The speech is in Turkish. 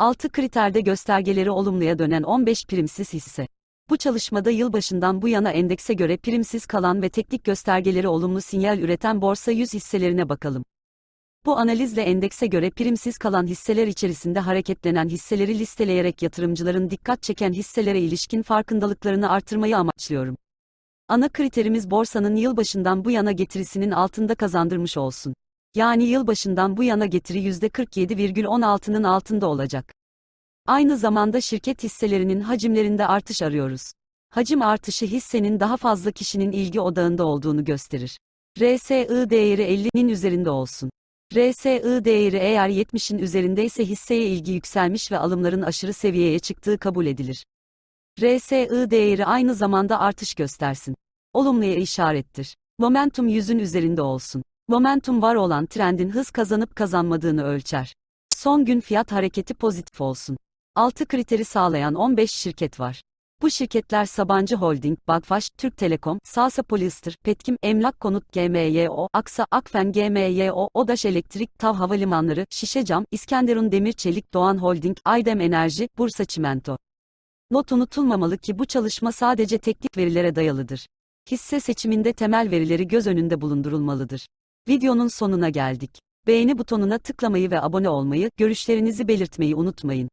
6 kriterde göstergeleri olumluya dönen 15 primsiz hisse. Bu çalışmada yılbaşından bu yana endekse göre primsiz kalan ve teknik göstergeleri olumlu sinyal üreten borsa 100 hisselerine bakalım. Bu analizle endekse göre primsiz kalan hisseler içerisinde hareketlenen hisseleri listeleyerek yatırımcıların dikkat çeken hisselere ilişkin farkındalıklarını artırmayı amaçlıyorum. Ana kriterimiz borsanın yılbaşından bu yana getirisinin altında kazandırmış olsun. Yani yılbaşından bu yana getiri %47,16'nın altında olacak. Aynı zamanda şirket hisselerinin hacimlerinde artış arıyoruz. Hacim artışı hissenin daha fazla kişinin ilgi odağında olduğunu gösterir. RSI değeri 50'nin üzerinde olsun. RSI değeri eğer 70'in üzerindeyse hisseye ilgi yükselmiş ve alımların aşırı seviyeye çıktığı kabul edilir. RSI değeri aynı zamanda artış göstersin. Olumluya işarettir. Momentum 100'ün üzerinde olsun. Momentum var olan trendin hız kazanıp kazanmadığını ölçer. Son gün fiyat hareketi pozitif olsun. 6 kriteri sağlayan 15 şirket var. Bu şirketler Sabancı Holding, Bagfaş, Türk Telekom, Sasa Polyester, Petkim, Emlak Konut GMYO, Aksa, Akfen GMYO, Odaş Elektrik, TAV Havalimanları, Şişecam, İskenderun Demir Çelik, Doğan Holding, Aydem Enerji, Bursa Çimento. Not unutulmamalı ki bu çalışma sadece teknik verilere dayalıdır. Hisse seçiminde temel verileri göz önünde bulundurulmalıdır. Videonun sonuna geldik. Beğeni butonuna tıklamayı ve abone olmayı, görüşlerinizi belirtmeyi unutmayın.